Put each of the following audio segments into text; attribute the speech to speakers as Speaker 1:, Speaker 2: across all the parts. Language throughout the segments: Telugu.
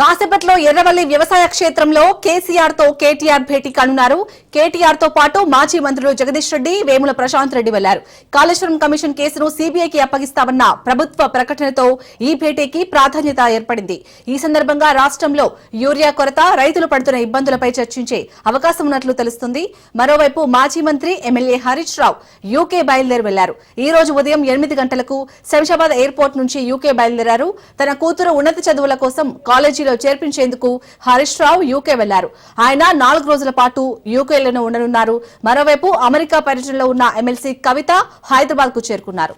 Speaker 1: కాసేపట్లో ఎర్రవల్లి వ్యవసాయ క్షేత్రంలో కేసీఆర్తో కేటీఆర్ భేటీ కానున్నారు. కేటీఆర్తో పాటు మాజీ మంత్రులు జగదీష్ రెడ్డి వేముల ప్రశాంత్ రెడ్డి వెళ్ళారు. కాళేశ్వరం కమిషన్ కేసును సీబీఐకి అప్పగిస్తామన్న ప్రభుత్వ ప్రకటనతో ఈ భేటీకి ప్రాధాన్యత ఏర్పడింది. ఈ సందర్భంగా రాష్ట్రంలో యూరియా కొరత రైతులు పడుతున్న ఇబ్బందులపై చర్చించే అవకాశం ఉన్నట్లు తెలుస్తుంది. మరోవైపు మాజీ మంత్రి ఎమ్మెల్యే హరీష్ రావు యూకే బయలుదేరి వెళ్ళారు. ఈ రోజు ఉదయం ఎనిమిది గంటలకు శంషాబాద్ ఎయిర్పోర్ట్ నుంచి యూకే బయలుదేరారు. తన కూతురు ఉన్నత చదువుల కోసం కాలేజీలో చేర్పించేందుకు హరీష్ రావు యూకే వెళ్ళారు. ఆయన నాలుగు రోజుల పాటు ఢిల్లీలోనే ఉండనున్నారు. మరోవైపు అమెరికా పర్యటనలో ఉన్న ఎమ్మెల్సీ కవిత హైదరాబాద్కు చేరుకున్నారు.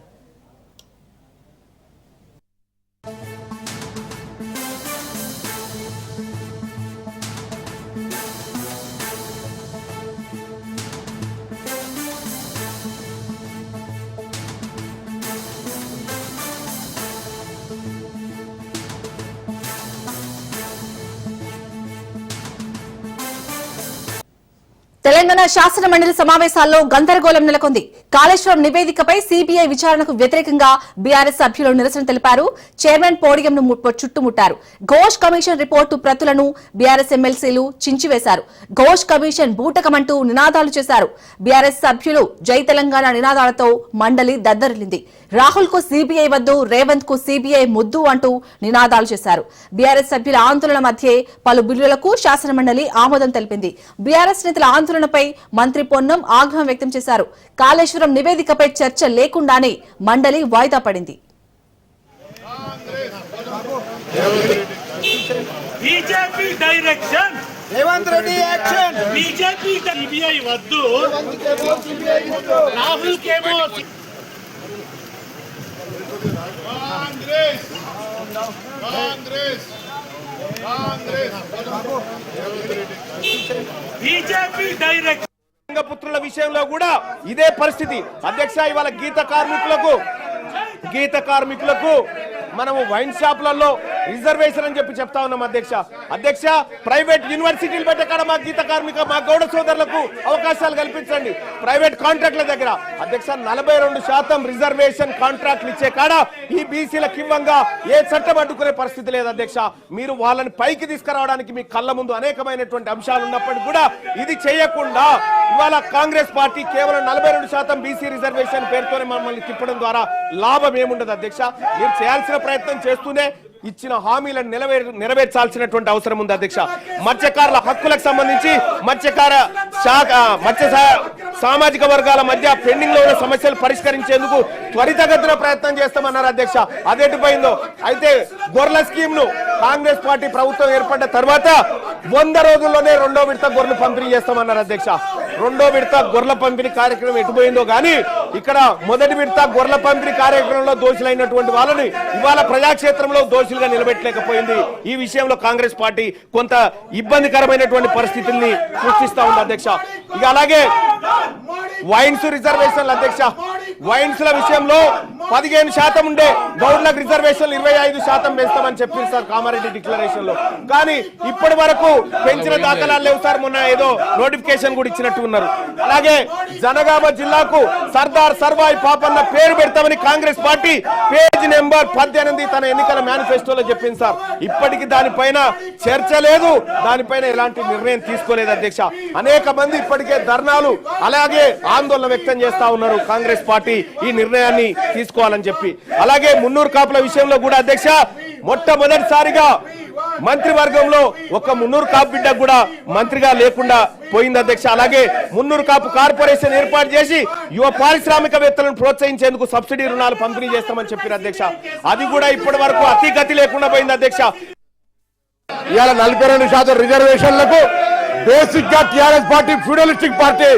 Speaker 1: తెలంగాణ శాసన మండలి సమావేశాల్లో గందరగోళం నెలకొంది. కాళేశ్వరం నివేదికపై సీబీఐ విచారణకు వ్యతిరేకంగా బీఆర్ఎస్ సభ్యులు నిరసన తెలిపారు. చైర్మన్ పోడియంను ము- చుట్టుముట్టారు. ఘోష్ కమిషన్ రిపోర్టు ప్రతులను బీఆర్ఎస్ ఎమ్మెల్సీలు చించివేశారు. ఘోష్ కమిషన్ బూటకమంటూ నినాదాలు చేశారు. బీఆర్ఎస్ సభ్యులు జై తెలంగాణ నినాదాలతో మండలి దద్దరిల్లింది. రాహుల్కు సీబీఐ వద్దు రేవంత్కు సీబీఐ ముద్దు అంటూ నినాదాలు చేశారు. బీఆర్ఎస్ సభ్యుల ఆందోళన మధ్యే పలు బిల్లులకు శాసనమండలి ఆమోదం తెలిపింది. బీఆర్ఎస్ నేతల ఆందోళనపై మంత్రి పొన్నం ఆగ్రహం వ్యక్తం చేశారు. కాళేశ్వరం నివేదికపై చర్చ లేకుండానే మండలి వాయిదా పడింది.
Speaker 2: BJP direction.
Speaker 3: Revanth Reddy action.
Speaker 2: BJP CBI వద్దు. రాహుల్ కేమో
Speaker 4: కాంగ్రెస్. కాంగ్రెస్. కాంగ్రెస్.
Speaker 2: BJP direction.
Speaker 3: పుత్రుల విషయంలో కూడా ఇదే పరిస్థితి. అధ్యక్ష ఇవాళ గీత కార్మికులకు గీత కార్మికులకు మనము వైన్ షాపులలో రిజర్వేషన్ అని చెప్పి చెప్తా ఉన్నాం అధ్యక్ష. అధ్యక్ష ప్రైవేట్ యూనివర్సిటీలు పెట్టకాడ మా గీత కార్మిక మా గౌడ సోదరులకు అవకాశాలు కల్పించండి. ప్రైవేట్ కాంట్రాక్ట్ల దగ్గర. అధ్యక్ష నలభై రెండు శాతం రిజర్వేషన్ కాంట్రాక్ట్లు ఇచ్చే కాడ ఈ బీసీల ఇవ్వంగా ఏ చట్టం అడ్డుకునే పరిస్థితి లేదు అధ్యక్ష. మీరు వాళ్ళని పైకి తీసుకురావడానికి మీ కళ్ళ ముందు అనేకమైనటువంటి అంశాలు ఉన్నప్పటికీ కూడా ఇది చేయకుండా ఇవాళ కాంగ్రెస్ పార్టీ కేవలం నలభై రెండు శాతం బీసీ రిజర్వేషన్ పేరుతోనే మమ్మల్ని తిప్పడం ద్వారా లాభం ఏముండదు అధ్యక్ష. మీరు చేయాల్సిన ప్రయత్నం చేస్తూనే ఇచ్చిన హామీలను నెరవేర్ నెరవేర్చాల్సినటువంటి అవసరం ఉంది అధ్యక్ష. మత్స్యకారుల హక్కులకు సంబంధించి మత్స్యకార శాఖ మత్స్య సామాజిక వర్గాల మధ్య పెండింగ్లో ఉన్న సమస్యలు పరిష్కరించేందుకు త్వరితగతిన ప్రయత్నం చేస్తామన్నారు అధ్యక్ష. అదేటిపోయిందో అయితే గొర్రెల స్కీమ్ను కాంగ్రెస్ పార్టీ ప్రభుత్వం ఏర్పడ్డ తర్వాత వంద రోజుల్లోనే రెండో విడత గొర్రెలు పంపిణీ చేస్తామన్నారు అధ్యక్ష. రెండో విడత గొర్రెల పంపిణీ కార్యక్రమం ఎటుపోయిందో కానీ ఇక్కడ మొదటి విడత గొర్రెల పంపిణీ కార్యక్రమంలో దోషులైనటువంటి వాళ్ళని ఇవాళ ప్రజాక్షేత్రంలో దోషులుగా నిలబెట్టలేకపోయింది. ఈ విషయంలో కాంగ్రెస్ పార్టీ కొంత ఇబ్బందికరమైనటువంటి పరిస్థితుల్ని సృష్టిస్తా ఉంది అధ్యక్ష. ఇక అలాగే వైన్స్ రిజర్వేషన్ల అధ్యక్ష వైన్స్ ల విషయంలో పదిహేను శాతం ఉండే గౌడ్లకు రిజర్వేషన్లు ఇరవై ఐదు శాతం పెంచుతామని చెప్పింది సార్ కామారెడ్డి డిక్లరేషన్లో కానీ ఇప్పటి వరకు పెంచిన దాఖలాలు లేవు సార్ మొన్న ఏదో నోటిఫికేషన్ కూడా ఇచ్చినట్టు ఉన్నారు. అలాగే జనగామ జిల్లాకు సర్దార్ సర్వాయి పాపన్న పేరు పెడతామని కాంగ్రెస్ పార్టీ పేజ్ నెంబర్ పద్దెనిమిది తన ఎన్నికల మేనిఫెస్టోలో చెప్పింది సార్. ఇప్పటికి దానిపైన చర్చ లేదు దానిపైన ఎలాంటి నిర్ణయం తీసుకోలేదు అధ్యక్ష. అనేక మంది ఇప్పటికే ధర్నాలు అలాగే ఆందోళన వ్యక్తం చేస్తా ఉన్నారు కాంగ్రెస్ పార్టీ ఈ నిర్ణయాన్ని తీసుకోవాలని చెప్పి. అలాగే మున్నూరు కాపుల విషయంలో కూడా అధ్యక్ష మొట్టమొదటిసారిగా మంత్రివర్గంలో ఒక మున్నూరు కాపు బిడ్డ కూడా మంత్రిగా లేకుండా పోయింది అధ్యక్ష. అలాగే మున్నూరు కాపు కార్పొరేషన్ ఏర్పాటు చేసి యువ పారిశ్రామికవేత్తలను ప్రోత్సహించేందుకు సబ్సిడీ రుణాలు పంపిణీ చేస్తామని చెప్పారు అధ్యక్ష. అది కూడా ఇప్పటి వరకు అతి గతి లేకుండా పోయింది అధ్యక్ష.
Speaker 5: ఇవాళ నలభై రెండు శాతం రిజర్వేషన్లకు బేసిక్గా టిఆర్ఎస్ పార్టీ ఫ్యూడలిస్టిక్ పార్టీ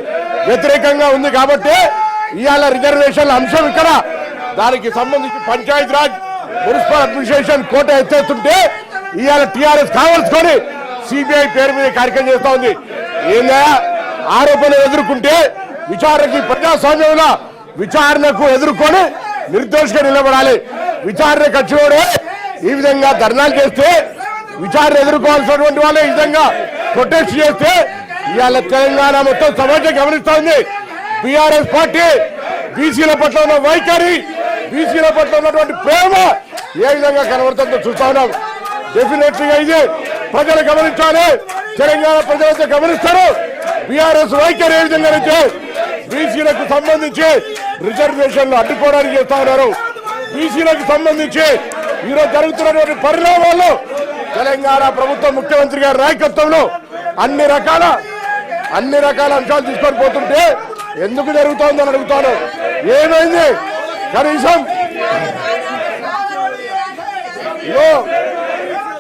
Speaker 5: వ్యతిరేకంగా ఉంది కాబట్టి ఇవాళ రిజర్వేషన్ల అంశం ఇక్కడ దానికి సంబంధించి panchayat raj municipal administration quota ఎత్తేస్తుంటే ఇవాళ టిఆర్ఎస్ కావాల్సుకొని సిబిఐ పేరు మీద కార్యక్రమం చేస్తా ఉంది. ఏందా? ఆరోపణలు ఎదుర్కొంటే విచారణకి ప్రజాస్వామ్యంలో విచారణకు ఎదుర్కొని నిర్దోషిగా నిలబడాలి. విచారణ ఖర్చులోనే ఈ విధంగా ధర్నాలు చేస్తే విచారణ ఎదుర్కోవాల్సినటువంటి వాళ్ళు ఈ విధంగా ప్రొటెస్ట్ చేస్తే ఇవాళ తెలంగాణ మొత్తం సమాజం గమనిస్తా ఉంది. బీఆర్ఎస్ పార్టీ బీసీల పట్ల ఉన్న వైఖరి బీసీల పట్ల ఉన్నటువంటి ప్రేమ ఏ విధంగా కనబడుతుందో చూస్తా ఉన్నాం. డెఫినెట్లీగా ఇది ప్రజలు గమనించాలి. తెలంగాణ ప్రజలైతే గమనిస్తారు. బీఆర్ఎస్ వైఖరి ఏ విధంగా అయితే బీసీలకు సంబంధించి రిజర్వేషన్లు అడ్డుకోవడానికి చేస్తా ఉన్నారు. బీసీలకు సంబంధించి ఈరోజు జరుగుతున్నటువంటి పరిణామాల్లో తెలంగాణ ప్రభుత్వం ముఖ్యమంత్రి గారి నాయకత్వంలో అన్ని రకాల అన్ని రకాల అంశాలు తీసుకొని పోతుంటే ఎందుకు జరుగుతోందని అడుగుతాను. ఏమైంది? కనీసం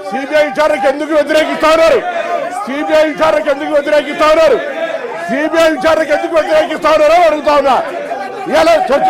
Speaker 5: సిబిఐ విచారణకు ఎందుకు వ్యతిరేకిస్తా ఉన్నారు సిబిఐ విచారణకు ఎందుకు వ్యతిరేకిస్తా ఉన్నారు సిబిఐ విచారణకు ఎందుకు వ్యతిరేకిస్తా ఉన్నారో అడుగుతా ఉన్నా. ఇలా చర్చ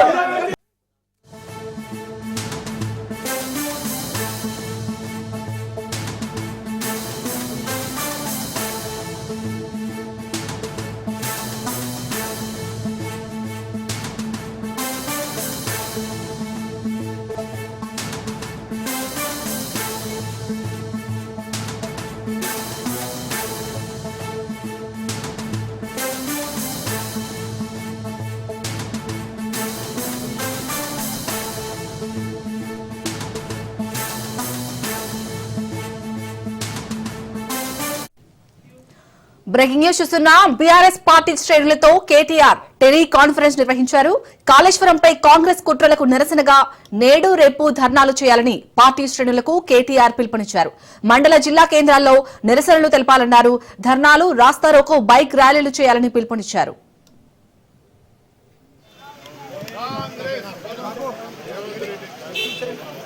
Speaker 1: బ్రేకింగ్ న్యూస్ చూస్తున్నాం. బీఆర్ఎస్ పార్టీ శ్రేణులతో కేటీఆర్ టెలి కాన్ఫరెన్స్ నిర్వహించారు. కాళేశ్వరంపై కాంగ్రెస్ కుట్రలకు నిరసనగా నేడు రేపు ధర్నాలు చేయాలని పార్టీ శ్రేణులకు కేటీఆర్ పిలుపునిచ్చారు. మండల జిల్లా కేంద్రాల్లో నిరసనలు తెలపాలన్నారు. ధర్నాలు రాస్తారోకో బైక్ ర్యాలీలు చేయాలని పిలుపునిచ్చారు.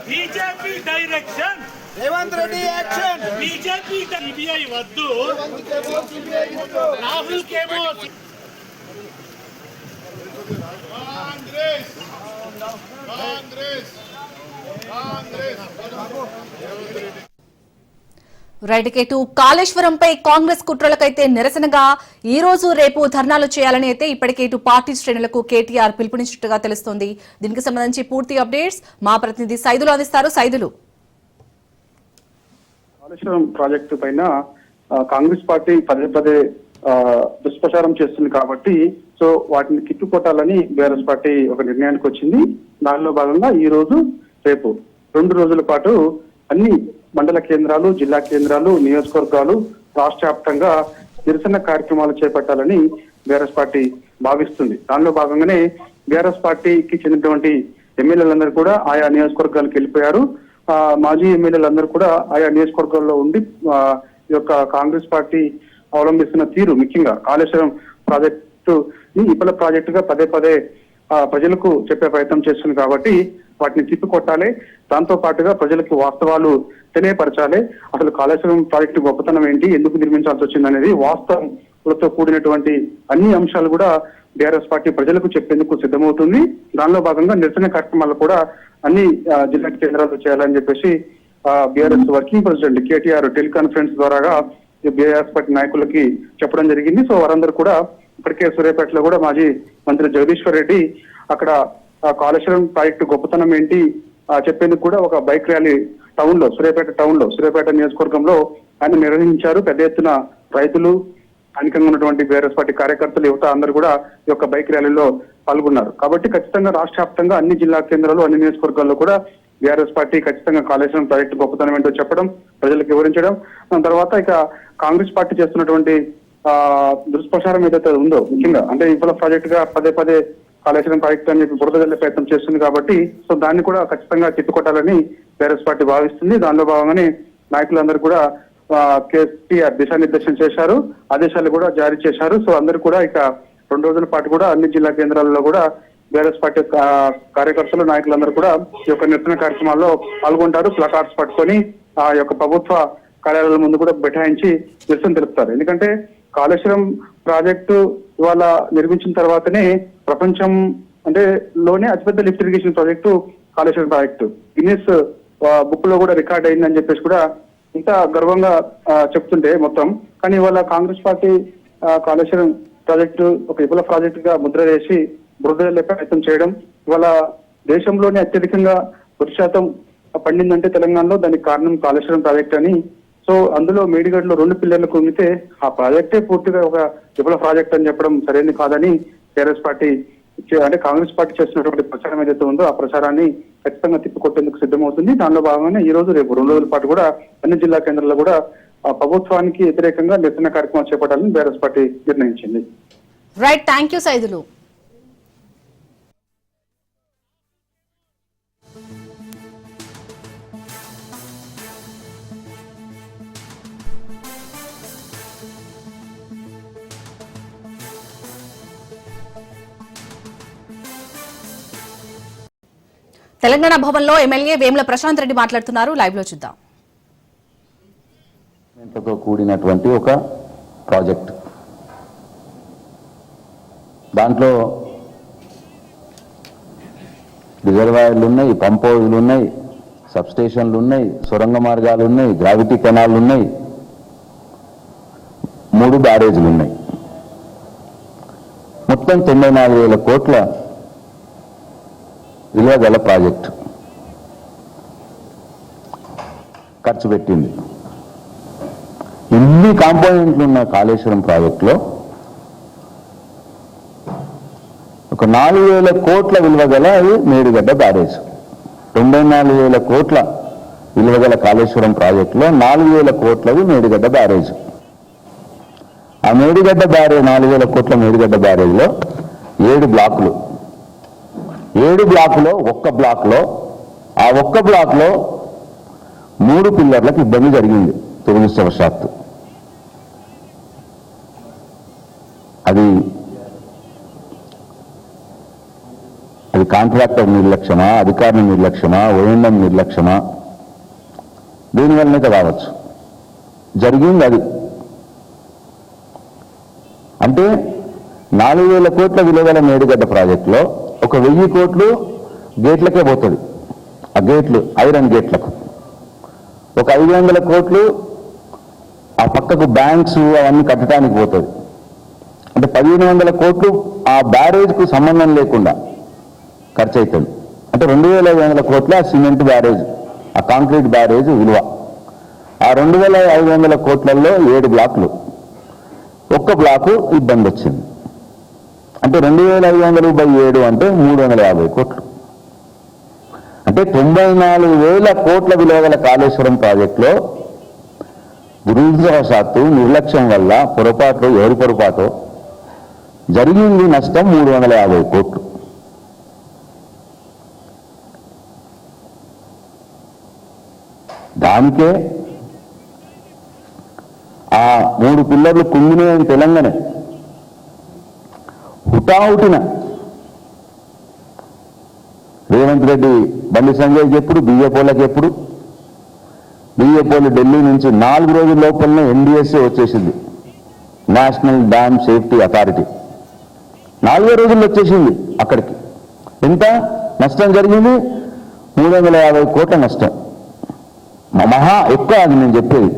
Speaker 2: BJP direction
Speaker 6: Revanth Reddy action.
Speaker 2: BJP CBI వద్దు. రాహుల్ కేమో
Speaker 4: కాంగ్రెస్ కాంగ్రెస్ కాంగ్రెస్.
Speaker 1: రైట్ కేటు కాళేశ్వరంపై కాంగ్రెస్ కుట్రలకైతే నిరసనగా ఈ రోజు రేపు ధర్నాలు చేయాలని అయితే ఇప్పటికే ఇటు పార్టీ శ్రేణులకు కేటీఆర్ పిలుపునిచ్చినట్టుగా తెలుస్తోంది. దీనికి సంబంధించి పూర్తి అప్డేట్స్ మా ప్రతినిధి సైదులు అందిస్తారు. సైదులు.
Speaker 7: కాళేశ్వరం ప్రాజెక్టు పైన కాంగ్రెస్ పార్టీ పదే పదే దుష్ప్రచారం చేస్తుంది కాబట్టి సో వాటిని కిట్టుకొట్టాలని బీఆర్ఎస్ పార్టీ ఒక నిర్ణయానికి వచ్చింది. దానిలో భాగంగా ఈ రోజు రేపు రెండు రోజుల పాటు అన్ని మండల కేంద్రాలు జిల్లా కేంద్రాలు నియోజకవర్గాలు రాష్ట్ర వ్యాప్తంగా నిరసన కార్యక్రమాలు చేపట్టాలని బీఆర్ఎస్ పార్టీ భావిస్తుంది. దానిలో భాగంగానే బీఆర్ఎస్ పార్టీకి చెందినటువంటి ఎమ్మెల్యేలందరూ కూడా ఆయా నియోజకవర్గాలకు వెళ్ళిపోయారు. మాజీ ఎమ్మెల్యేలందరూ కూడా ఆయా నియోజకవర్గాల్లో ఉండి ఆ, ఈ యొక్క కాంగ్రెస్ పార్టీ అవలంబిస్తున్న తీరు ముఖ్యంగా కాళేశ్వరం ప్రాజెక్టు ఇప్పల ప్రాజెక్టుగా పదే పదే ఆ, ప్రజలకు చెప్పే ప్రయత్నం చేస్తుంది కాబట్టి వాటిని తిప్పికొట్టాలి. దాంతో పాటుగా ప్రజలకు వాస్తవాలు తెలియపరచాలి. అసలు కాళేశ్వరం ప్రాజెక్టు గొప్పతనం ఏంటి? ఎందుకు నిర్మించాల్సి వచ్చింది అనేది వాస్తవం వాస్తవంతో కూడినటువంటి అన్ని అంశాలు కూడా బీఆర్ఎస్ పార్టీ ప్రజలకు చెప్పేందుకు సిద్ధమవుతుంది. దానిలో భాగంగా నిరసన కార్యక్రమాలు కూడా అన్ని జిల్లా కేంద్రాలు చేయాలని చెప్పేసి BRS working president KTR teleconference ద్వారాగా బీఆర్ఎస్ పార్టీ నాయకులకి చెప్పడం జరిగింది. సో వారందరూ కూడా ఇప్పటికే సూర్యాపేటలో కూడా మాజీ మంత్రి జగదీశ్వర్ రెడ్డి అక్కడ కాళేశ్వరం ప్రాజెక్టు గొప్పతనం ఏంటి చెప్పేందుకు కూడా ఒక బైక్ ర్యాలీ టౌన్లో సూర్యాపేట టౌన్లో సూర్యాపేట నియోజకవర్గంలో ఆయన నిర్వహించారు. పెద్ద ఎత్తున రైతులు స్థానికంగా ఉన్నటువంటి బీఆర్ఎస్ పార్టీ కార్యకర్తలు యువత అందరూ కూడా ఈ యొక్క బైక్ ర్యాలీలో పాల్గొన్నారు. కాబట్టి ఖచ్చితంగా రాష్ట్ర వ్యాప్తంగా అన్ని జిల్లా కేంద్రాలు అన్ని నియోజకవర్గాల్లో కూడా బీఆర్ఎస్ పార్టీ ఖచ్చితంగా కాళేశ్వరం ప్రాజెక్టు గొప్పతనం ఏంటో చెప్పడం ప్రజలకు వివరించడం. దాని తర్వాత ఇక కాంగ్రెస్ పార్టీ చేస్తున్నటువంటి ఆ దుష్ప్రచారం ఏదైతే ఉందో ముఖ్యంగా అంటే ఇవాళ ప్రాజెక్ట్గా పదే పదే కాళేశ్వరం ప్రాజెక్టు అని చెప్పి బురద జల్లే ప్రయత్నం చేస్తుంది కాబట్టి సో దాన్ని కూడా ఖచ్చితంగా తిప్పికొట్టాలని బీఆర్ఎస్ పార్టీ భావిస్తుంది. దానిలో భాగంగానే నాయకులందరూ కూడా కేసీఆర్ దిశానిర్దేశం చేశారు. ఆదేశాలు కూడా జారీ చేశారు. సో అందరూ కూడా ఇక రెండు రోజుల పాటు కూడా అన్ని జిల్లా కేంద్రాల్లో కూడా బీఆర్ఎస్ పార్టీ కార్యకర్తలు నాయకులందరూ కూడా ఈ యొక్క నిరసన కార్యక్రమాల్లో పాల్గొంటారు. ప్లకార్డ్స్ పట్టుకొని ఆ యొక్క ప్రభుత్వ కార్యాలయాల ముందు కూడా బైఠాయించి నిరసన తెలుపుతారు. ఎందుకంటే కాళేశ్వరం ప్రాజెక్టు ఇవాళ నిర్మించిన తర్వాతనే ప్రపంచం అంటే లోనే అతిపెద్ద lift irrigation project Kaleshwaram project. Guinness బుక్లో కూడా రికార్డ్ అయిందని చెప్పేసి కూడా ఇంత గర్వంగా చెప్తుంటే మొత్తం. కానీ ఇవాళ కాంగ్రెస్ పార్టీ కాళేశ్వరం ప్రాజెక్టు ఒక విఫల ప్రాజెక్టు గా ముద్ర వేసి బురద ప్రయత్నం చేయడం ఇవాళ దేశంలోనే అత్యధికంగా వృద్ధి శాతం పండిందంటే తెలంగాణలో దానికి కారణం కాళేశ్వరం ప్రాజెక్ట్ అని. సో అందులో మేడిగడ్లో రెండు పిల్లర్లు కుంగితే ఆ ప్రాజెక్టే పూర్తిగా ఒక విఫల ప్రాజెక్ట్ అని చెప్పడం సరైనది కాదని టీఆర్ఎస్ పార్టీ అంటే కాంగ్రెస్ పార్టీ చేస్తున్నటువంటి ప్రచారం ఏదైతే ఉందో ఆ ప్రచారాన్ని ఖచ్చితంగా తిప్పికొట్టేందుకు సిద్ధమవుతుంది. దానిలో భాగంగానే ఈ రోజు రేపు రెండు రోజుల పాటు కూడా అన్ని జిల్లా కేంద్రాల్లో కూడా ప్రభుత్వానికి వ్యతిరేకంగా నిరసన కార్యక్రమం చేపట్టాలని బీఆర్ఎస్ పార్టీ నిర్ణయించింది.
Speaker 1: Right thank you Saidulu. Telangana భవన్లో ఎమ్మెల్యే వేముల ప్రశాంత్ రెడ్డి మాట్లాడుతున్నారు. లైవ్లో చూద్దాం.
Speaker 8: కూడినటువంటి ఒక ప్రాజెక్ట్. దాంట్లో రిజర్వాయర్లు ఉన్నాయి పంప్ హౌజులు ఉన్నాయి సబ్స్టేషన్లు ఉన్నాయి సొరంగ మార్గాలు ఉన్నాయి గ్రావిటీ కెనాలు ఉన్నాయి మూడు బ్యారేజీలు ఉన్నాయి. మొత్తం తొంభై నాలుగు వేల కోట్ల విలువ గల ప్రాజెక్టు. ఖర్చు పెట్టింది. ఇన్ని కాంపోనెంట్లు ఉన్న కాళేశ్వరం ప్రాజెక్టులో ఒక నాలుగు వేల కోట్ల విలువ గల అది మేడిగడ్డ బ్యారేజ్. తొంభై నాలుగు వేల కోట్ల విలువ గల కాళేశ్వరం ప్రాజెక్టులో నాలుగు వేల కోట్లది మేడిగడ్డ బ్యారేజ్. ఆ మేడిగడ్డ బ్యారేజ్ నాలుగు వేల కోట్ల మేడిగడ్డ బ్యారేజ్లో ఏడు బ్లాకులు. ఏడు బ్లాక్లో ఒక్క బ్లాక్లో ఆ ఒక్క బ్లాక్లో మూడు పిల్లర్లకు ఇబ్బంది జరిగింది దురదృష్టవశాత్తు అది అది కాంట్రాక్టర్ నిర్లక్ష్యమా అధికారుల నిర్లక్ష్యమా ఓఎండం నిర్లక్ష్యమా? దీనివల్లనే కావచ్చు. జరిగింది అది. అంటే నాలుగు వేల కోట్ల విలువల మేడిగడ్డ ప్రాజెక్టులో ఒక వెయ్యి కోట్లు గేట్లకే పోతుంది. ఆ గేట్లు ఐరన్ గేట్లకు. ఒక ఐదు వందల కోట్లు ఆ పక్కకు బ్యాంక్స్ అవన్నీ కట్టడానికి పోతుంది. అంటే పదిహేను వందల కోట్లు ఆ బ్యారేజ్కు సంబంధం లేకుండా ఖర్చు అవుతుంది అంటే రెండు వేల ఐదు వందల కోట్ల ఆ సిమెంట్ బ్యారేజ్ ఆ కాంక్రీట్ బ్యారేజ్ విలువ. ఆ రెండు వేల ఐదు వందల కోట్లలో ఏడు బ్లాకులు. ఒక్క బ్లాకు ఇబ్బంది వచ్చింది అంటే రెండు వేల ఐదు వందలు బై ఏడు అంటే మూడు వందల యాభై కోట్లు. అంటే తొంభై నాలుగు వేల కోట్ల విలువ గల కాళేశ్వరం ప్రాజెక్టులో దురదృష్టవశాత్తు నిర్లక్ష్యం వల్ల పొరపాటు ఎవరి పొరపాటు జరిగింది నష్టం మూడు వందల యాభై కోట్లు. దానికే ఆ మూడు పిల్లర్లు కుంగినాయని తెలంగాణ. హుటాహుటిన. రేవంత్ రెడ్డి బండి సంజయ్ ఎప్పుడు బియ్యపోలకి ఎప్పుడు? బియ్యపోలు ఢిల్లీ నుంచి నాలుగు రోజుల లోపలనే ఎన్డీఎస్ఏ వచ్చేసింది. National dam safety authority. నాలుగో రోజుల్లో వచ్చేసింది అక్కడికి. ఎంత నష్టం జరిగింది మూడు వందల యాభై కోట్ల నష్టం. మహా ఎక్కువ అది నేను చెప్పేది.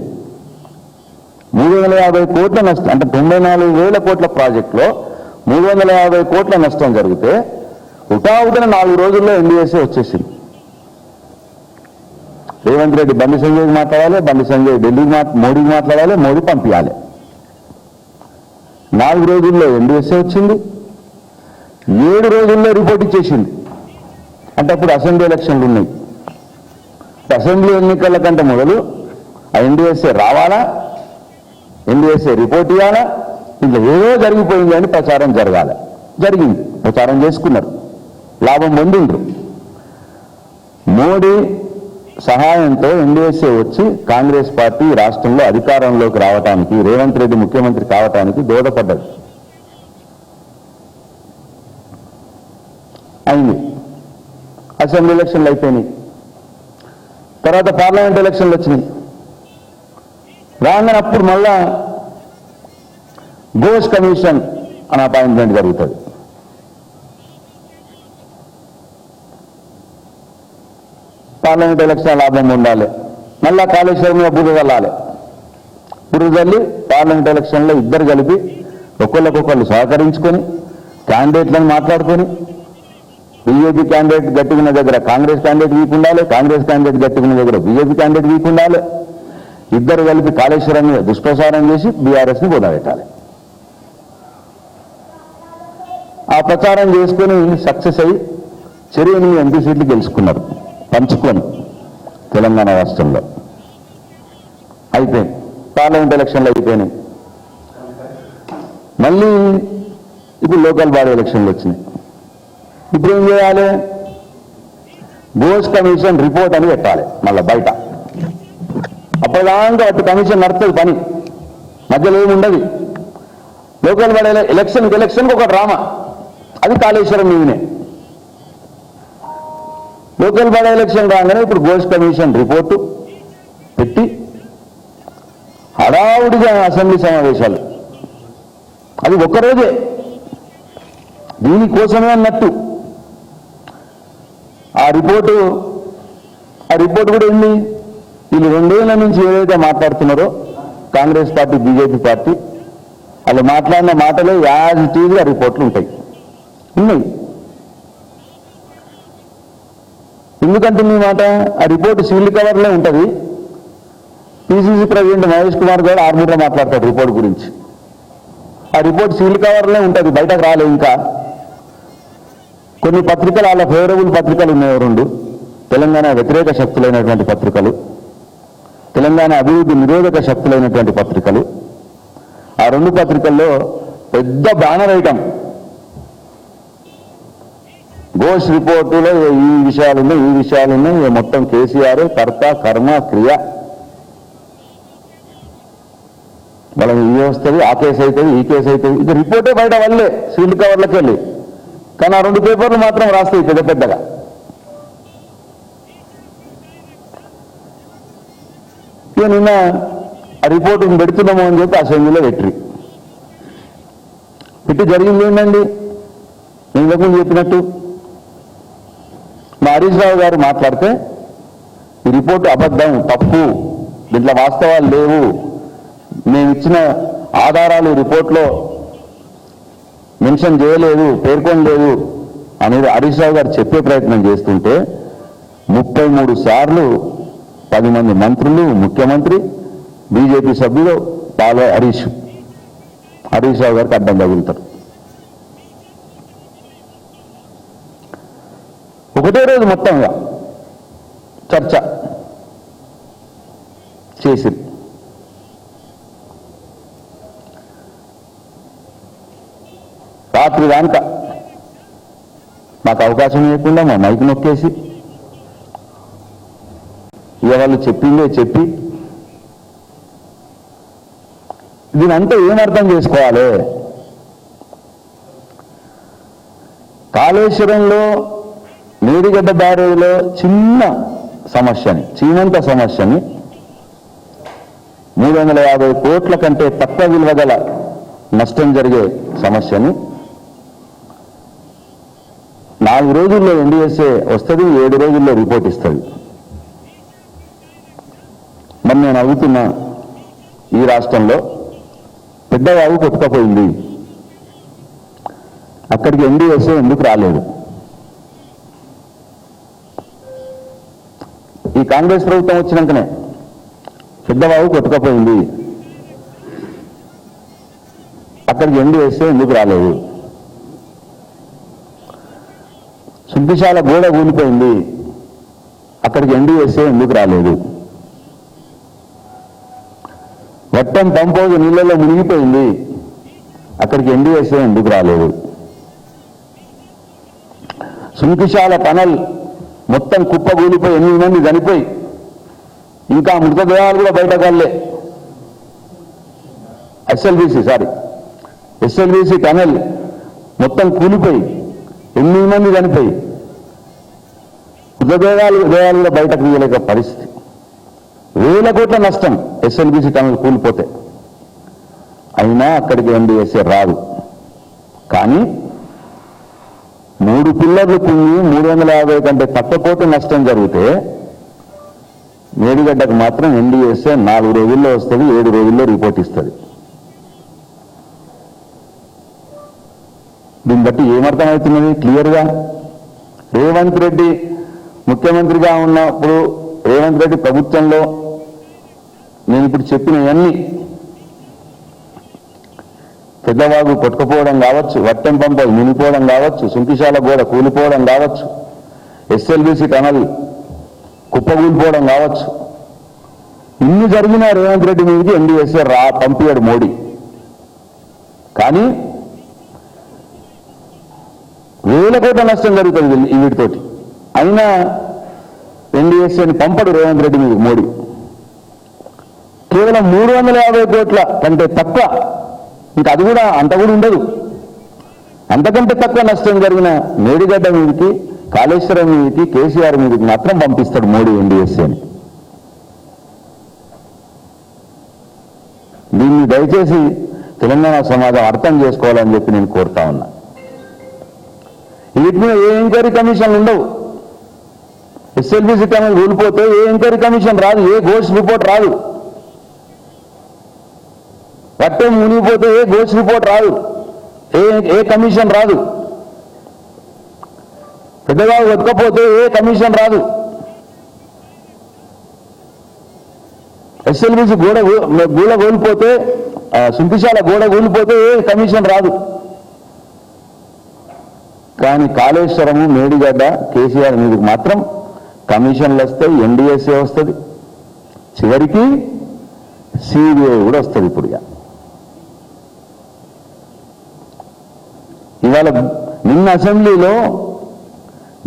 Speaker 8: మూడు వందల యాభై కోట్ల నష్టం అంటే తొంభై నాలుగు వేల కోట్ల ప్రాజెక్టులో మూడు వందల యాభై కోట్ల నష్టం జరిగితే ఉటావుటిన నాలుగు రోజుల్లో ఎన్డీఎస్ఏ వచ్చేసింది. రేవంత్ రెడ్డి బండి సంజయ్కి మాట్లాడాలి బండి సంజయ్ ఢిల్లీకి మా మోడీకి మాట్లాడాలి మోడీ పంపించాలి. నాలుగు రోజుల్లో ఎన్డీఎస్ఏ వచ్చింది. ఏడు రోజుల్లో రిపోర్ట్ ఇచ్చేసింది. అంటే అప్పుడు అసెంబ్లీ ఎలక్షన్లు ఉన్నాయి. అసెంబ్లీ ఎన్నికల కంటే మొదలు ఆ ఎన్డీఎస్ఏ రావాలా? ఎన్డీఎస్ఏ రిపోర్ట్ ఇవ్వాలా? ఇంకా ఏదో జరిగిపోయింది అని ప్రచారం జరగాలి. జరిగింది. ప్రచారం చేసుకున్నారు. లాభం పొందిండ్రు. మోడీ సహాయంతో ఎన్డీఎస్ఏ వచ్చి కాంగ్రెస్ పార్టీ రాష్ట్రంలో అధికారంలోకి రావటానికి రేవంత్ రెడ్డి ముఖ్యమంత్రి కావటానికి దోహదపడ్డది అయింది. అసెంబ్లీ ఎలక్షన్లు అయిపోయినాయి. తర్వాత పార్లమెంట్ ఎలక్షన్లు వచ్చినాయి. రాగానే అప్పుడు మళ్ళా గోస్ కమిషన్ అని అపాయింట్మెంట్ జరుగుతుంది. పార్లమెంట్ ఎలక్షన్ లాభం ఉండాలి. మళ్ళా కాళేశ్వరంలో మీద బురద బుర్ర బురద చల్లి పార్లమెంట్ ఎలక్షన్లో ఇద్దరు కలిపి ఒకళ్ళకొకళ్ళు సహకరించుకొని క్యాండిడేట్లను మాట్లాడుకొని బీజేపీ క్యాండిడేట్ గట్టుకున్న దగ్గర కాంగ్రెస్ క్యాండిడేట్ వీక్ ఉండాలి కాంగ్రెస్ క్యాండిడేట్ గట్టుకున్న దగ్గర బీజేపీ క్యాండిడేట్ వీక్ ఉండాలి. ఇద్దరు కలిపి కాళేశ్వరం మీద దుష్ప్రచారం చేసి బీఆర్ఎస్ని బోధపెట్టాలి ఆ ప్రచారం చేసుకొని సక్సెస్ అయ్యి చెరు ఎనిమిది ఎంపీ సీట్లు గెలుచుకున్నారు. పంచుకొని తెలంగాణ రాష్ట్రంలో. అయిపోయింది. పార్లమెంట్ ఎలక్షన్లు అయిపోయినాయి. మళ్ళీ ఇప్పుడు లోకల్ బాడీ ఎలక్షన్లు వచ్చినాయి. ఇప్పుడు ఏం చేయాలి? బోస్ కమిషన్ రిపోర్ట్ అని పెట్టాలి మళ్ళీ బయట. అప్పటిదాకా అటు కమిషన్ నడుతుంది పని. మధ్యలో ఏముండదు. లోకల్ బాడీ ఎలక్షన్కి ఎలక్షన్కి ఒక డ్రామా. అది కాళేశ్వరం మీదనే. లోకల్ బాడీ ఎలక్షన్ రాగానే ఇప్పుడు గోల్స్ కమిషన్ రిపోర్టు పెట్టి హడావుడిగా అసెంబ్లీ సమావేశాలు. అది ఒక్కరోజే. దీనికోసమే అన్నట్టు. ఆ రిపోర్టు ఆ రిపోర్ట్ కూడా ఏంది? వీళ్ళు రెండేళ్ళ నుంచి ఏదైతే మాట్లాడుతున్నారో కాంగ్రెస్ పార్టీ బీజేపీ పార్టీ వాళ్ళు మాట్లాడిన మాటలే యాజ్ ఇట్ ఆ రిపోర్ట్లు ఉంటాయి. ఉన్నాయి. ఎందుకంటే మీ మాట ఆ రిపోర్ట్ సీల్డ్ కవర్లో ఉంటుంది. పిసిసి ప్రెసిడెంట్ మహేష్ కుమార్ గారు ఆర్మీలో మాట్లాడతాడు రిపోర్ట్ గురించి. ఆ రిపోర్ట్ సీల్డ్ కవర్లో ఉంటుంది బయటకు రాలే ఇంకా. కొన్ని పత్రికలు వాళ్ళ ఫేవరబుల్ పత్రికలు ఉన్నాయి రెండు. తెలంగాణ వ్యతిరేక శక్తులైనటువంటి పత్రికలు. తెలంగాణ అభివృద్ధి నిరోధక శక్తులైనటువంటి పత్రికలు. ఆ రెండు పత్రికల్లో పెద్ద బ్యానర్ ఐటమ్ ఘోష్ రిపోర్టులో ఈ విషయాలు ఉన్నాయి ఈ విషయాలు ఉన్నాయి మొత్తం కేసీఆర్ కర్త కర్మ క్రియ. వాళ్ళకి ఇది వస్తుంది ఆ కేసు అవుతుంది ఈ కేసు అవుతుంది ఇది రిపోర్టే బయట వల్లే సీల్డ్ కవర్లకు వెళ్ళి. కానీ ఆ రెండు పేపర్లు మాత్రం రాస్తాయి పెద్ద పెద్దగా. ఇక నిన్న ఆ రిపోర్ట్ పెడుతున్నాము అని చెప్పి అసెంబ్లీలో పెట్టి పెట్టి జరిగింది ఏంటండి? నేను చెప్పినట్టు హరీష్ రావు గారు మాట్లాడితే ఈ రిపోర్టు అబద్ధం తప్పు దీంట్లో వాస్తవాలు లేవు. మేము ఇచ్చిన ఆధారాలు రిపోర్ట్లో మెన్షన్ చేయలేదు పేర్కొనలేదు అనేది హరీష్ రావు గారు చెప్పే ప్రయత్నం చేస్తుంటే ముప్పై మూడు సార్లు పది మంది మంత్రులు ముఖ్యమంత్రి బీజేపీ సభ్యులు పాలో హరీష్ హరీష్ రావు గారికి అడ్డం తగులుతారు. ఒకటే రోజు మొత్తంగా చర్చ చేసి. రాత్రి దానిక నాకు అవకాశం లేకుండా మా మైకి నొక్కేసి ఇక చెప్పిందే చెప్పి దీనంతా ఏమర్థం చేసుకోవాలి? కాళేశ్వరంలో మేడిగడ్డ బ్యారేజ్లో చిన్న సమస్యని చీమంత సమస్యని మూడు వందల యాభై కోట్ల కంటే తక్కువ విలువ గల నష్టం జరిగే సమస్యని నాలుగు రోజుల్లో ఎన్డీఎస్ఏ వస్తుంది ఏడు రోజుల్లో రిపోర్ట్ ఇస్తుంది. మరి నేను అడుగుతున్నా ఈ రాష్ట్రంలో పెద్దవాగు కొట్టుకపోయింది. అక్కడికి ఎన్డీఎస్ఏ ఎందుకు రాలేదు? కాంగ్రెస్ ప్రభుత్వం వచ్చినాకనే పెద్దబాబు కొట్టుకపోయింది. అక్కడికి ఎన్డీఎస్ఏ ఎందుకు రాలేదు? శుద్ధిశాల గోడ కూలిపోయింది అక్కడికి ఎన్డీఎస్ఏ ఎందుకు రాలేదు? వట్టం పంపోజు నీళ్ళలో మునిగిపోయింది. అక్కడికి ఎన్డీఎస్ఏ ఎందుకు రాలేదు? సుంకిశాల టనల్ మొత్తం కుప్ప కూలిపోయి ఎనిమిది మంది చనిపోయి ఇంకా మృతదేహాలు కూడా బయటకు వెళ్ళే ఎస్ఎల్బిసి సారీ ఎస్ఎల్బిసి టనల్ మొత్తం కూలిపోయి ఎనిమిది మంది చనిపోయి మృతదేహాలు దేహాలు కూడా బయటకు తీయలేక పరిస్థితి. వేల కోట్ల నష్టం ఎస్ఎల్బిసి టనల్ కూలిపోతే. అయినా అక్కడికి ఎన్డీఎస్ఏ రాదు. కానీ మూడు పిల్లర్లు కుంగి మూడు వందల యాభై కంటే తక్కువ నష్టం జరిగితే మేడిగడ్డకు మాత్రం ఎన్డీఎస్ఏ నాలుగు రోజుల్లో వస్తుంది ఏడు రోజుల్లో రిపోర్ట్ ఇస్తుంది. దీన్ని బట్టి ఏమర్థమవుతున్నది? క్లియర్గా రేవంత్ రెడ్డి ముఖ్యమంత్రిగా ఉన్నప్పుడు రేవంత్ రెడ్డి ప్రభుత్వంలో నేను ఇప్పుడు చెప్పినవన్నీ పెద్దవాగు కొట్టుకుపోవడం కావచ్చు వట్టెం పంప మునిపోవడం కావచ్చు సుంకిశాల గోడ కూలిపోవడం కావచ్చు ఎస్ఎల్బిసి టనల్ కుప్పగూలిపోవడం కావచ్చు. ఇన్ని జరిగిన రేవంత్ రెడ్డి మీదకి ఎన్డీఎస్ఏ రా పంపించాడు మోడీ. కానీ వేల కోట్ల నష్టం జరుగుతుంది ఈ వీటితోటి. అయినా ఎన్డీఎస్ఏని పంపడు రేవంత్ రెడ్డి మీద మోడీ. కేవలం మూడు వందల యాభై కోట్ల కంటే తక్కువ ఇంకా అది కూడా అంత కూడా ఉండదు. అంతకంటే తక్కువ నష్టం జరిగిన మేడిగడ్డ మీదకి కాళేశ్వరం మీదకి కేసీఆర్ మీదకి మాత్రం పంపిస్తాడు మోడీ ఎన్డీఎస్ఏని దీన్ని దయచేసి తెలంగాణ సమాజం అర్థం చేసుకోవాలని చెప్పి నేను కోరుతా ఉన్నా. వీటి మీద ఏ ఎంక్వైరీ కమిషన్ ఉండవు. ఎస్ఎల్బిసి కమిషన్ కూలిపోతే ఏ ఎంక్వైరీ కమిషన్ రాదు ఏ ఘోష్ రిపోర్ట్ రాదు. పట్టం మునిగిపోతే ఏ గోల్స్ రిపోర్ట్ రాదు. ఏ ఏ కమిషన్ రాదు. పెద్దగా వెతకపోతే ఏ కమిషన్ రాదు. ఎస్ఎల్బిసి గోడ గూడ కూలిపోతే ఆ, సుంకిశాల గోడ కూలిపోతే ఏ కమిషన్ రాదు. కానీ కాళేశ్వరము మేడిగడ్డ కేసీఆర్ మీదకి మాత్రం కమిషన్లు వస్తాయి ఎన్డీఎస్ఏ వస్తుంది. చివరికి సిబిఐ కూడా వస్తుంది ఇప్పుడు ఇవాళ నిన్న అసెంబ్లీలో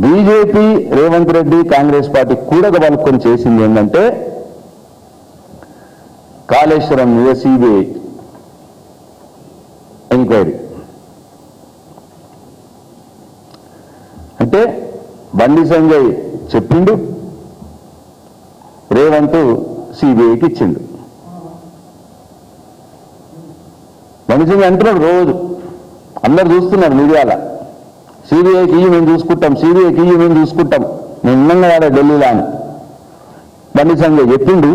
Speaker 8: బీజేపీ రేవంత్ రెడ్డి కాంగ్రెస్ పార్టీ కూడక పలుకొని చేసింది ఏంటంటే కాళేశ్వరం మీద సిబిఐ ఎంక్వైరీ. అంటే బండి సంజయ్ చెప్పిండు రేవంత్ సిబిఐకి ఇచ్చిండు. బండి సంజయ్ అంటున్నాడు రోజు. అందరు చూస్తున్నారు మీడియాలో. సిబిఐకి ఇయ్యి మేము చూసుకుంటాం? సిబిఐకి ఇయ్యి మేము చూసుకుంటాం? నేను ఉన్నాగా వాడే ఢిల్లీలో అని. బండి సంజయ్ చెప్పిండు.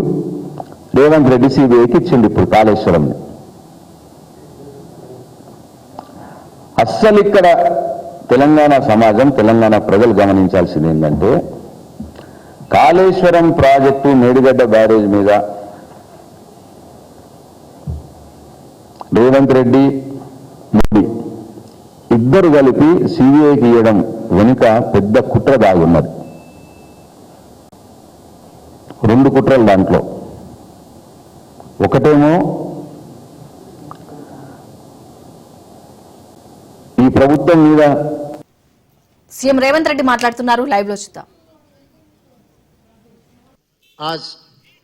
Speaker 8: రేవంత్ రెడ్డి సిబిఐకి ఇచ్చిండు ఇప్పుడు కాళేశ్వరంని. అస్సలు ఇక్కడ తెలంగాణ సమాజం తెలంగాణ ప్రజలు గమనించాల్సింది ఏంటంటే కాళేశ్వరం ప్రాజెక్టు మేడిగడ్డ బ్యారేజ్ మీద రేవంత్ రెడ్డి మోడీ ఇద్దరు కలిపి సిబిఐకి ఇవ్వడం వెనుక పెద్ద కుట్ర దాగి ఉన్నది రెండు కుట్రలు దాంట్లో ఒకటేమో ఈ ప్రభుత్వం మీద
Speaker 1: సీఎం రేవంత్ రెడ్డి మాట్లాడుతున్నారు లైవ్ లో చూద్దాం
Speaker 4: आज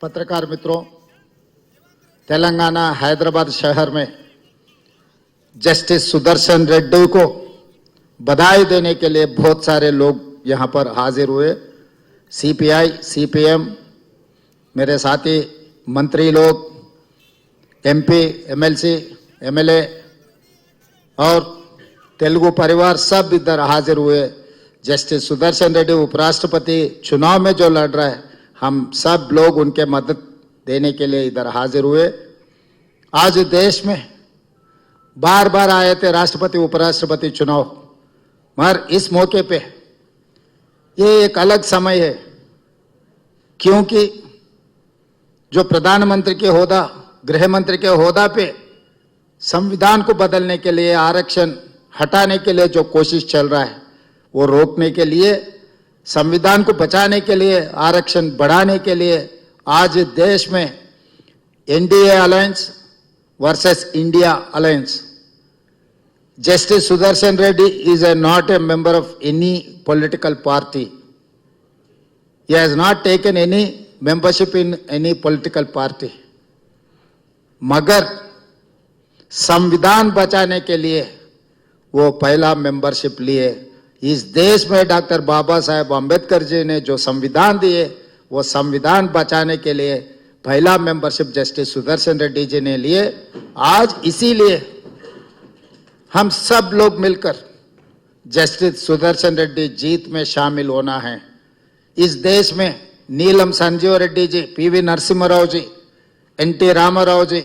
Speaker 4: पत्रकार मित्रों तेलंगाना हैदराबाद शहर में जस्टिस सुदर्शन रेड्डी को बधाई देने के लिए बहुत सारे लोग यहाँ पर हाजिर हुए। सीपीआई सीपीएम मेरे साथी, मंत्री लोग एमपी एमएलसी एमएलए और तेलुगु परिवार सब इधर हाजिर हुए। जस्टिस सुदर्शन रेड्डी उपराष्ट्रपति, चुनाव में जो लड़ रहा है, हम सब लोग उनके मदद देने के लिए इधर हाजिर हुए। आज देश में बार बार आए थे राष्ट्रपति, उपराष्ट्रपति चुनाव। मगर इस मौके पे ये एक अलग समय है, क्योंकि जो प्रधानमंत्री के होदा गृह मंत्री के होदा पे संविधान को बदलने के लिए, आरक्षण हटाने के लिए जो कोशिश चल रहा है, वो रोकने के लिए, संविधान को बचाने के लिए, आरक्षण बढ़ाने के लिए आज देश में NDA alliance versus India alliance justice Sudarshan Reddy is a, not a member of any political party. He has not taken any membership in any political party. मगर संविधान बचाने के लिए वो पहला मेंबरशिप लिए इस देश में डॉक्टर बाबा साहेब अंबेडकर जी ने जो संविधान दिए, वो संविधान बचाने के लिए पहला मेंबरशिप जस्टिस सुदर्शन रेड्डी जी ने लिए आज इसीलिए हम सब लोग मिलकर जस्टिस सुदर्शन रेड्डी जीत में शामिल होना है। इस देश में Neelam Sanjeeva Reddy ji PV Narasimha Rao ji, N T Ramarao
Speaker 1: ji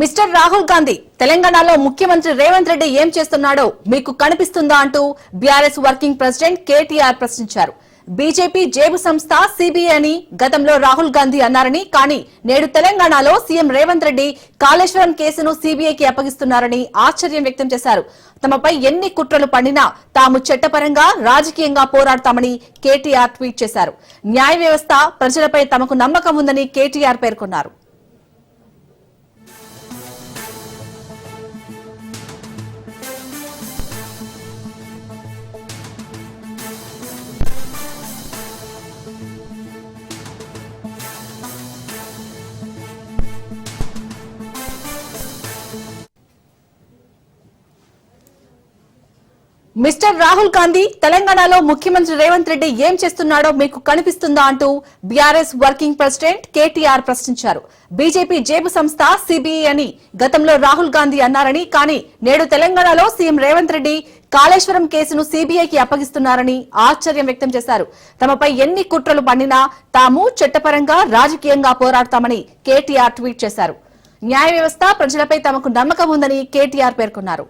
Speaker 1: mister Rahul Gandhi తెలంగాణలో ముఖ్యమంత్రి రేవంత్ రెడ్డి ఏం చేస్తున్నాడో మీకు కనిపిస్తుందా అంటూ బీఆర్ఎస్ వర్కింగ్ ప్రెసిడెంట్ కేటీఆర్ ప్రశ్నించారు. బీజేపీ జేబు సంస్థ సిబిఐ అని గతంలో రాహుల్ గాంధీ అన్నారని కానీ నేడు తెలంగాణలో సీఎం రేవంత్ రెడ్డి కాళేశ్వరం కేసును సిబిఐకి అప్పగిస్తున్నారని ఆశ్చర్యం వ్యక్తం చేశారు. తమపై ఎన్ని కుట్రలు పండినా తాము చట్టపరంగా రాజకీయంగా పోరాడతామని కేటీఆర్ ట్వీట్ చేశారు. న్యాయ వ్యవస్థ ప్రజలపై తమకు నమ్మకం ఉందని కేటీఆర్ పేర్కొన్నారు. మిస్టర్ రాహుల్ గాంధీ తెలంగాణలో ముఖ్యమంత్రి రేవంత్ రెడ్డి ఏం చేస్తున్నాడో మీకు కనిపిస్తుందా అంటూ బీఆర్ఎస్ వర్కింగ్ ప్రెసిడెంట్ కేటీఆర్ ప్రశ్నించారు. బీజేపీ జేబు సంస్థ సిబిఐ అని గతంలో రాహుల్ గాంధీ అన్నారని కానీ నేడు తెలంగాణలో సీఎం రేవంత్ రెడ్డి కాళేశ్వరం కేసును సీబీఐకి అప్పగిస్తున్నారని ఆశ్చర్యం వ్యక్తం చేశారు. తమపై ఎన్ని కుట్రలు పండినా తాము చట్టపరంగా రాజకీయంగా పోరాడతామని కేటీఆర్ ట్వీట్ చేశారు. న్యాయ వ్యవస్థ ప్రజలపై తమకు నమ్మకం ఉందని కేటీఆర్ పేర్కొన్నారు.